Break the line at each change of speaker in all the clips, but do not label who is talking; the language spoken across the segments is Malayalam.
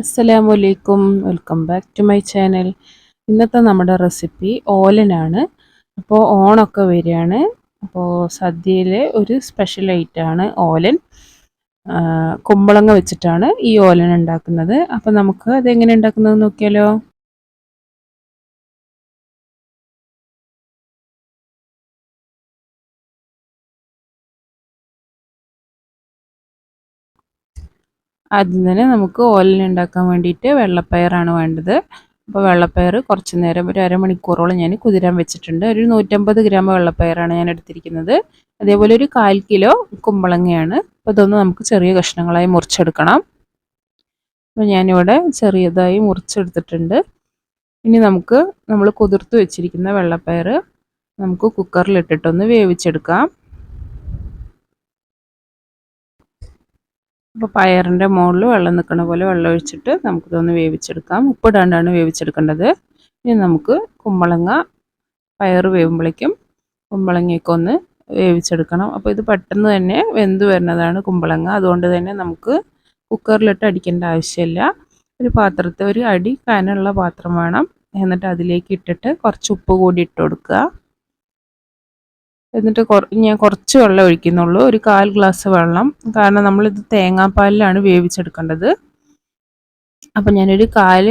അസ്സലാമു അലൈക്കും welcome back to my channel ഇന്നത്തെ നമ്മുടെ റെസിപ്പി ഓലനാണ്. അപ്പോൾ ഓണൊക്കെ വരികയാണ്. അപ്പോൾ സദ്യയിലെ ഒരു സ്പെഷ്യൽ ഐറ്റമാണ് ഓലൻ. കുമ്പളങ്ങ വെച്ചിട്ടാണ് ഈ ഓലൻ ഉണ്ടാക്കുന്നത്. അപ്പോൾ നമുക്ക് അതെങ്ങനെ ഉണ്ടാക്കുന്നത് നോക്കിയാലോ? ആദ്യം തന്നെ നമുക്ക് ഓലൻ ഉണ്ടാക്കാൻ വേണ്ടിയിട്ട് വെള്ളപ്പയറാണ് വേണ്ടത്. അപ്പോൾ വെള്ളപ്പയർ കുറച്ച് നേരം ഒരു അരമണിക്കൂറോളം ഞാൻ കുതിരാൻ വെച്ചിട്ടുണ്ട്. ഒരു നൂറ്റമ്പത് ഗ്രാം വെള്ളപ്പയറാണ് ഞാൻ എടുത്തിരിക്കുന്നത്. അതേപോലെ ഒരു കാൽ കിലോ കുമ്പളങ്ങയാണ്. അപ്പോൾ ഇതൊന്ന് നമുക്ക് ചെറിയ കഷ്ണങ്ങളായി മുറിച്ചെടുക്കണം. അപ്പോൾ ഞാനിവിടെ ചെറിയതായി മുറിച്ചെടുത്തിട്ടുണ്ട്. ഇനി നമുക്ക് നമ്മൾ കുതിർത്ത് വെച്ചിരിക്കുന്ന വെള്ളപ്പയർ നമുക്ക് കുക്കറിലിട്ടിട്ടൊന്ന് വേവിച്ചെടുക്കാം. അപ്പോൾ പയറിന്റെ മുകളിൽ വെള്ളം നിൽക്കുന്ന പോലെ വെള്ളം ഒഴിച്ചിട്ട് നമുക്കിതൊന്ന് വേവിച്ചെടുക്കാം. ഉപ്പിടാണ്ടാണ് വേവിച്ചെടുക്കേണ്ടത്. ഇനി നമുക്ക് കുമ്പളങ്ങ പയർ വേവുമ്പോഴേക്കും കുമ്പളങ്ങയൊക്കെ ഒന്ന് വേവിച്ചെടുക്കണം. അപ്പോൾ ഇത് പെട്ടെന്ന് തന്നെ വെന്ത് വരുന്നതാണ് കുമ്പളങ്ങ. അതുകൊണ്ട് തന്നെ നമുക്ക് കുക്കറിലിട്ട് അടിക്കേണ്ട ആവശ്യമില്ല. ഒരു പാത്രത്തെ ഒരു അടി കനുള്ള പാത്രം വേണം. എന്നിട്ട് അതിലേക്ക് ഇട്ടിട്ട് കുറച്ച് ഉപ്പ് കൂടി ഇട്ട് കൊടുക്കുക. എന്നിട്ട് ഞാൻ കുറച്ച് വെള്ളം ഒഴിക്കുന്നുള്ളൂ. ഒരു കാൽ ഗ്ലാസ് വെള്ളം. കാരണം നമ്മളിത് തേങ്ങാപ്പാലിലാണ് വേവിച്ചെടുക്കേണ്ടത്. അപ്പം ഞാനൊരു കാൽ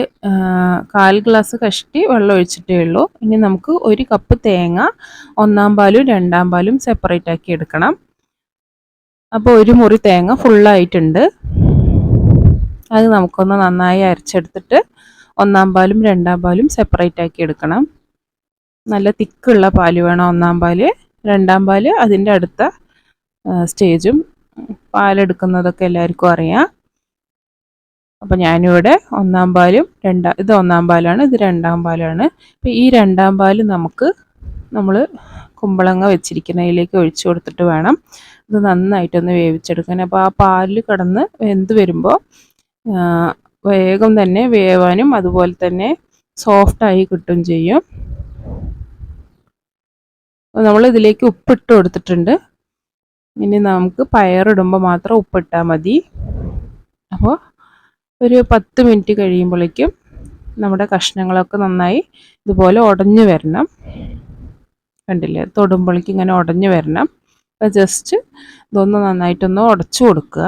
കാൽ ഗ്ലാസ് കഷ്ടി വെള്ളം ഒഴിച്ചിട്ടേ ഉള്ളൂ. ഇനി നമുക്ക് ഒരു കപ്പ് തേങ്ങ ഒന്നാം പാലും രണ്ടാം പാലും സെപ്പറേറ്റ് ആക്കി എടുക്കണം. അപ്പോൾ ഒരു മുറി തേങ്ങ ഫുള്ളായിട്ടുണ്ട് അത് നമുക്കൊന്ന് നന്നായി അരച്ചെടുത്തിട്ട് ഒന്നാം പാലും രണ്ടാം പാലും സെപ്പറേറ്റ് ആക്കി എടുക്കണം. നല്ല തിക്കുള്ള പാൽ വേണം ഒന്നാം പാൽ. രണ്ടാം പാൽ അതിന്റെ അടുത്ത സ്റ്റേജും പാലെടുക്കുന്നതൊക്കെ എല്ലാവർക്കും അറിയാം. അപ്പം ഞാനിവിടെ ഒന്നാം പാലും രണ്ടാം ഇത് ഒന്നാം പാലാണ് ഇത് രണ്ടാം പാലാണ്. അപ്പം ഈ രണ്ടാം പാൽ നമുക്ക് നമ്മൾ കുമ്പളങ്ങ വെച്ചിരിക്കുന്നതിലേക്ക് ഒഴിച്ചു കൊടുത്തിട്ട് വേണം. ഇത് നന്നായിട്ടൊന്ന് വേവിച്ചെടുക്കാൻ. അപ്പോൾ ആ പാലിൽ കിടന്ന് വെന്ത് വരുമ്പോൾ വേഗം തന്നെ വേവാനും അതുപോലെ തന്നെ സോഫ്റ്റായി കിട്ടും ചെയ്യും. നമ്മൾ ഇതിലേക്ക് ഉപ്പിട്ട് കൊടുത്തിട്ടുണ്ട്. ഇനി നമുക്ക് പയറിടുമ്പോൾ മാത്രം ഉപ്പിട്ടാൽ മതി. അപ്പോൾ ഒരു പത്ത് മിനിറ്റ് കഴിയുമ്പോഴേക്കും നമ്മുടെ കഷ്ണങ്ങളൊക്കെ നന്നായി ഇതുപോലെ ഉടഞ്ഞു വരണം. കണ്ടില്ലേ? തൊടുമ്പോഴേക്കും ഇങ്ങനെ ഉടഞ്ഞു വരണം. ജസ്റ്റ് ഇതൊന്ന് നന്നായിട്ടൊന്ന് ഉടച്ചു കൊടുക്കുക.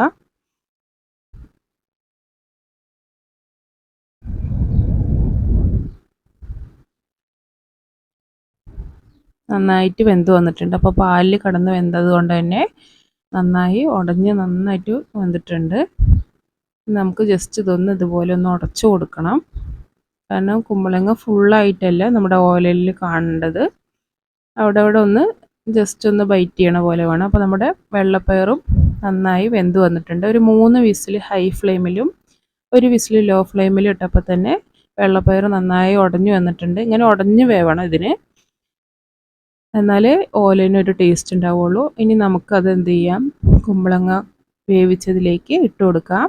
നന്നായിട്ട് വെന്ത് വന്നിട്ടുണ്ട്. അപ്പോൾ പാലിൽ കടന്ന് വെന്തത് കൊണ്ട് തന്നെ നന്നായി ഉടഞ്ഞ് നന്നായിട്ട് വെന്തിട്ടുണ്ട്. നമുക്ക് ജസ്റ്റ് ഇതൊന്ന് ഇതുപോലെ ഒന്ന് ഉടച്ചു കൊടുക്കണം. കാരണം കുമ്പളങ്ങ ഫുള്ളായിട്ടല്ല നമ്മുടെ ഓയിലിൽ കാണേണ്ടത്. അവിടെ അവിടെ ഒന്ന് ജസ്റ്റ് ഒന്ന് ബൈറ്റ് ചെയ്യണ പോലെ വേണം. അപ്പോൾ നമ്മുടെ വെള്ളപ്പയറും നന്നായി വെന്ത് വന്നിട്ടുണ്ട്. ഒരു മൂന്ന് വിസിൽ ഹൈ ഫ്ലെയിമിലും ഒരു വിസിൽ ലോ ഫ്ലെയിമിലും ഇട്ടപ്പോൾ തന്നെ വെള്ളപ്പയർ നന്നായി ഉടഞ്ഞു വന്നിട്ടുണ്ട്. ഇങ്ങനെ ഉടഞ്ഞു വേവണം ഇതിന്. എന്നാലേ ഓലനൊരു ടേസ്റ്റ് ഉണ്ടാവുള്ളൂ. ഇനി നമുക്കത് എന്ത് ചെയ്യാം? കുമ്പളങ്ങ വേവിച്ചതിലേക്ക് ഇട്ട് കൊടുക്കാം.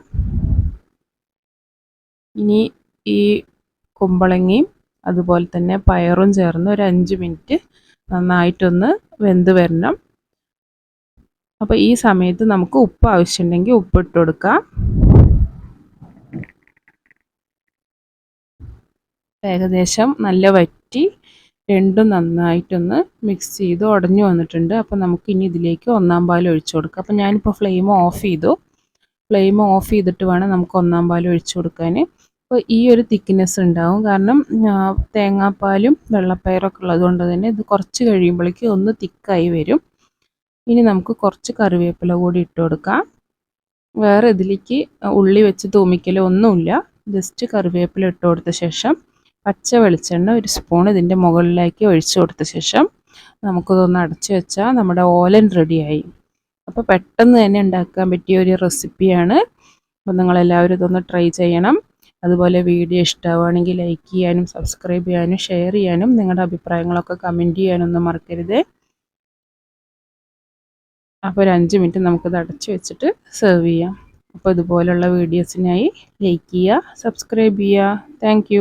ഇനി ഈ കുമ്പളങ്ങയും അതുപോലെ തന്നെ പയറും ചേർന്ന് ഒരു അഞ്ച് മിനിറ്റ് നന്നായിട്ടൊന്ന് വെന്ത് വരണം. അപ്പോൾ ഈ സമയത്ത് നമുക്ക് ഉപ്പ് ആവശ്യമുണ്ടെങ്കിൽ ഉപ്പ് ഇട്ട് കൊടുക്കാം. ഏകദേശം നല്ല വറ്റി രണ്ടും നന്നായിട്ടൊന്ന് മിക്സ് ചെയ്ത് ഉടഞ്ഞു വന്നിട്ടുണ്ട്. അപ്പോൾ നമുക്ക് ഇനി ഇതിലേക്ക് ഒന്നാം പാൽ ഒഴിച്ചു കൊടുക്കാം. അപ്പോൾ ഞാനിപ്പോൾ ഫ്ലെയിം ഓഫ് ചെയ്തു. ഫ്ലെയിം ഓഫ് ചെയ്തിട്ട് വേണം നമുക്ക് ഒന്നാം പാൽ ഒഴിച്ചു കൊടുക്കാൻ അപ്പോൾ ഈ ഒരു തിക്നെസ് ഉണ്ടാവും. കാരണം തേങ്ങാപ്പാലും വെള്ളപ്പയറൊക്കെ ഉള്ളതുകൊണ്ട് തന്നെ ഇത് കുറച്ച് കഴിയുമ്പോഴേക്കും ഒന്ന് തിക്കായി വരും. ഇനി നമുക്ക് കുറച്ച് കറിവേപ്പില കൂടി ഇട്ട് കൊടുക്കാം. വേറെ ഇതിലേക്ക് ഉള്ളി വെച്ച് തൂമിക്കലോ ഒന്നുമില്ല. ജസ്റ്റ് കറിവേപ്പില ഇട്ട് കൊടുത്ത ശേഷം പച്ച വെളിച്ചെണ്ണ ഒരു സ്പൂൺ ഇതിന്റെ മുകളിലേക്ക് ഒഴിച്ചു കൊടുത്ത ശേഷം നമുക്കിതൊന്ന് അടച്ചു വെച്ചാൽ നമ്മുടെ ഓലൻ റെഡിയായി അപ്പോൾ പെട്ടെന്ന് തന്നെ ഉണ്ടാക്കാൻ പറ്റിയ ഒരു റെസിപ്പിയാണ് അപ്പോൾ നിങ്ങളെല്ലാവരും ഇതൊന്ന് ട്രൈ ചെയ്യണം. അതുപോലെ വീഡിയോ ഇഷ്ടമാവുകയാണെങ്കിൽ ലൈക്ക് ചെയ്യാനും സബ്സ്ക്രൈബ് ചെയ്യാനും ഷെയർ ചെയ്യാനും നിങ്ങളുടെ അഭിപ്രായങ്ങളൊക്കെ കമന്റ് ചെയ്യാനൊന്നും മറക്കരുത്. അപ്പോൾ ഒരു അഞ്ച് മിനിറ്റ് നമുക്കിത് അടച്ചു വെച്ചിട്ട് സെർവ് ചെയ്യാം. അപ്പോൾ ഇതുപോലുള്ള വീഡിയോസിനായി ലൈക്ക് ചെയ്യുക സബ്സ്ക്രൈബ് ചെയ്യുക. താങ്ക്